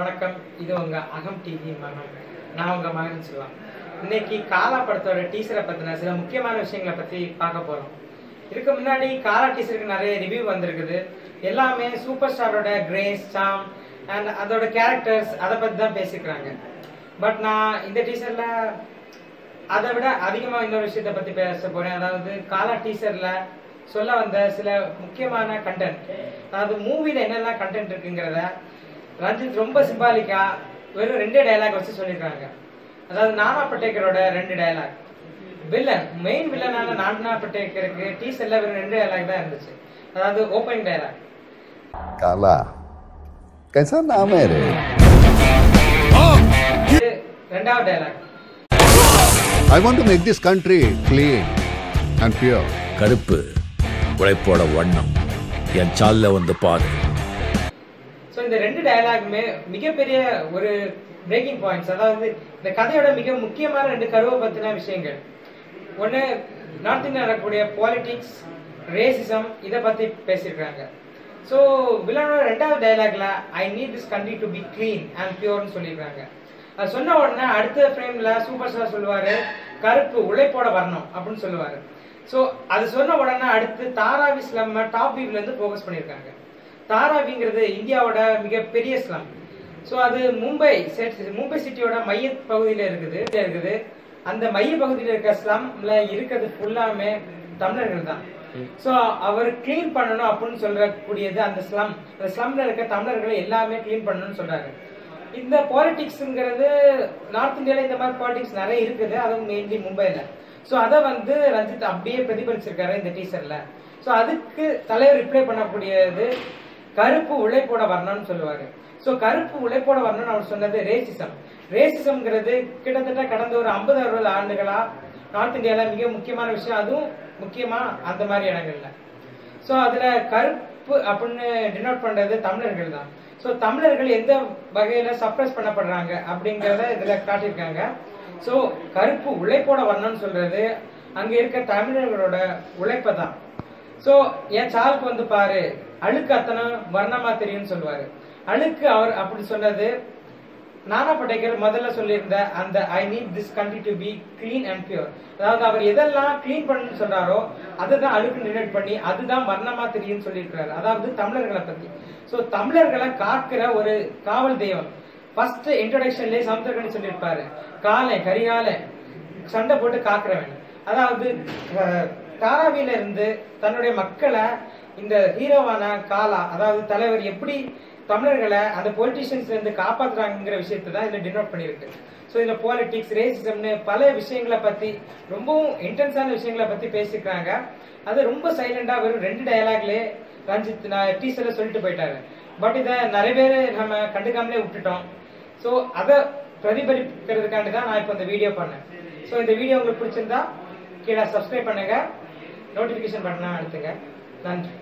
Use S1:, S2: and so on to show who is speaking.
S1: வணக்கம். இது உங்க அகம் டிவி மகன். நான் உங்க மகன் சொல்லுவா இன்னைக்கு காலா படத்தோட டீசரை பத்தின சில முக்கியமான விஷயங்களை பத்தி பார்க்க போறோம். இதுக்கு முன்னாடி காலா டீசருக்கு நிறைய ரிவ்யூ வந்திருக்குது. எல்லாமே சூப்பர் ஸ்டாரோட கிரேஸ் சாம் அண்ட் அதோட கேரக்டர்ஸ் அதை பத்தி தான் பேசிக்கிறாங்க பட் நான் இந்த டீசர்ல அதை விட அதிகமா இன்னொரு விஷயத்தை பத்தி பேச போறேன். அதாவது காலா டீசர்ல சொல்ல வந்த சில முக்கியமான கண்டென்ட் அதாவது மூவில என்னென்ன கண்டென்ட் இருக்குங்கிறத ரஞ்சித் ரொம்ப சிம்பாலிக்கா வெறும் ரெண்டு டயலாக் வச்சு சொல்லியிருக்காங்க அதாவது நானா பட்டேக்கரோட ரெண்டு டயலாக் வில்லன் மெயின் வில்லனான நானா பட்டேக்கருக்கு டீசர்ல வெறும் ரெண்டு டயலாக் தான் இருந்துச்சு அதாவது ஓப்பனிங் டயலாக்
S2: काला कैसा नाम है रे
S1: ரெண்டாவது dialogue
S2: I want to make this country clean and pure
S3: கருப்பு உழைப்போட வண்ணம் என் சால்ல வந்து பாரு
S1: ஸோ இந்த ரெண்டு டயலாகுமே மிகப்பெரிய ஒரு பிரேக்கிங் பாயிண்ட்ஸ் அதாவது இந்த கதையோட மிக முக்கியமான ரெண்டு கருவை பற்றின விஷயங்கள். ஒன்று நார்த் இந்தியா நடக்கக்கூடிய பாலிடிக்ஸ் ரேசிசம் இதை பற்றி பேசியிருக்காங்க. ஸோ வில்லனோட ரெண்டாவது டைலாக்ல I need this country to be clean and பியூர்னு சொல்லியிருக்காங்க. அது சொன்ன உடனே அடுத்த ஃப்ரேம்ல சூப்பர் ஸ்டார் சொல்லுவார் கருப்பு உழைப்போட வரணும் அப்படின்னு சொல்லுவார். ஸோ அது சொன்ன உடனே அடுத்து தாராவி ஸ்லம்மை டாப் வியூல ஃபோக்கஸ் பண்ணியிருக்காங்க. தாராவிங்கிறது இந்தியாவோட மிகப்பெரிய ஸ்லம். ஸோ அது மும்பை மும்பை சிட்டியோட மைய பகுதியில் இருக்குது இருக்குது. அந்த மைய பகுதியில் இருக்க ஸ்லம்ல இருக்கிறது ஃபுல்லாமே தமிழர்கள் தான். ஸோ அவர் க்ளீன் பண்ணணும் அப்படின்னு சொல்லக்கூடியது அந்த ஸ்லம். அந்த ஸ்லம்ல இருக்க தமிழர்களை எல்லாமே க்ளீன் பண்ணணும்னு சொல்றாரு. இந்த பாலிடிக்ஸ்ங்கிறது நார்த் இந்தியால இந்த மாதிரி பாலிடிக்ஸ் நிறைய இருக்குது. அதுவும் மெயின்லி மும்பைல. ஸோ அதை வந்து ரஞ்சித் அப்படியே பிரதிபலிச்சிருக்காரு இந்த டீசர்ல ஸோ அதுக்கு தலைவர் ரிப்ளை பண்ணக்கூடியது கருப்பு உழைப்போட வரணும்னு சொல்லுவாரு. ஸோ கருப்பு உழைப்போட வரணும்னு அவர் சொன்னது ரேசிசம் ரேசிசம்ங்கிறது கிட்டத்தட்ட கடந்த ஒரு ஐம்பது அறுபது ஆண்டுகளா நார்த் இந்தியாவில் மிக முக்கியமான விஷயம். அதுவும் முக்கியமா அந்த மாதிரி இடங்கள்ல. ஸோ அதுல கருப்பு அப்படின்னு டினோட் பண்றது தமிழர்கள் தான். ஸோ தமிழர்கள் எந்த வகையில சப்ரஸ் பண்ணப்படுறாங்க அப்படிங்கிறத இதுல காட்டியிருக்காங்க. ஸோ கருப்பு உழைப்போட வரணும்னு சொல்றது அங்க இருக்க தமிழர்களோட உழைப்பை தான். ஸோ என் சாலுக்கு வந்து பாரு அழுக்கு அத்தனை வர்ணமா தெரியும்னு சொல்லுவாரு. அழுக்கு அவர் அப்படி சொன்னது நானா பட்டேக்கர் முதல்ல சொல்லியிருந்த அந்த I need this country to be clean and pure அதாவது அவர் எதெல்லாம் க்ளீன் பண்ணணும்னு சொல்றாரோ அதை தான் அழுக்கு டினேட் பண்ணி அதுதான் வர்ணமா தெரியும்னு சொல்லியிருக்கிறாரு. அதாவது தமிழர்களை பத்தி. ஸோ தமிழர்களை காக்கிற ஒரு காவல் தெய்வம். ஃபர்ஸ்ட் இன்ட்ரோடக்ஷன்லேயே சமுத்திரகன் சொல்லியிருப்பாரு. காலை கரிகாலை சண்டை போட்டு காக்குறவன். அதாவது காராவில இருந்து தன்னுடைய மக்களை இந்த ஹீரோவான காலா அதாவது தலைவர் எப்படி தமிழர்களை அந்த பொலிட்டிஷியன்ஸ்ல இருந்து காப்பாத்துறாங்கிற விஷயத்தை தான் இதுல டினோட் பண்ணியிருக்கு. ஸோ இதுல பாலிடிக்ஸ் ரேசிசம்னு பல விஷயங்களை பத்தி ரொம்பவும் இன்டென்ஸான விஷயங்களை பத்தி பேசிக்கிறாங்க அது ரொம்ப சைலண்டா வெறும் ரெண்டு டயலாக்லயே ரஞ்சித் நான் டீசர்ல சொல்லிட்டு போயிட்டாரு. பட் இதை நிறைய பேர் நம்ம கண்டுக்காமலே விட்டுட்டோம். ஸோ அதை பிரதிபலிக்கிறதுக்காண்டி தான் நான் இப்போ இந்த வீடியோ பண்ணேன். ஸோ இந்த வீடியோ உங்களுக்கு பிடிச்சிருந்தா கீழே சப்ஸ்கிரைப் பண்ணுங்க. நோட்டிஃபிகேஷன் பட்டனாக அழுத்துங்க நன்றி.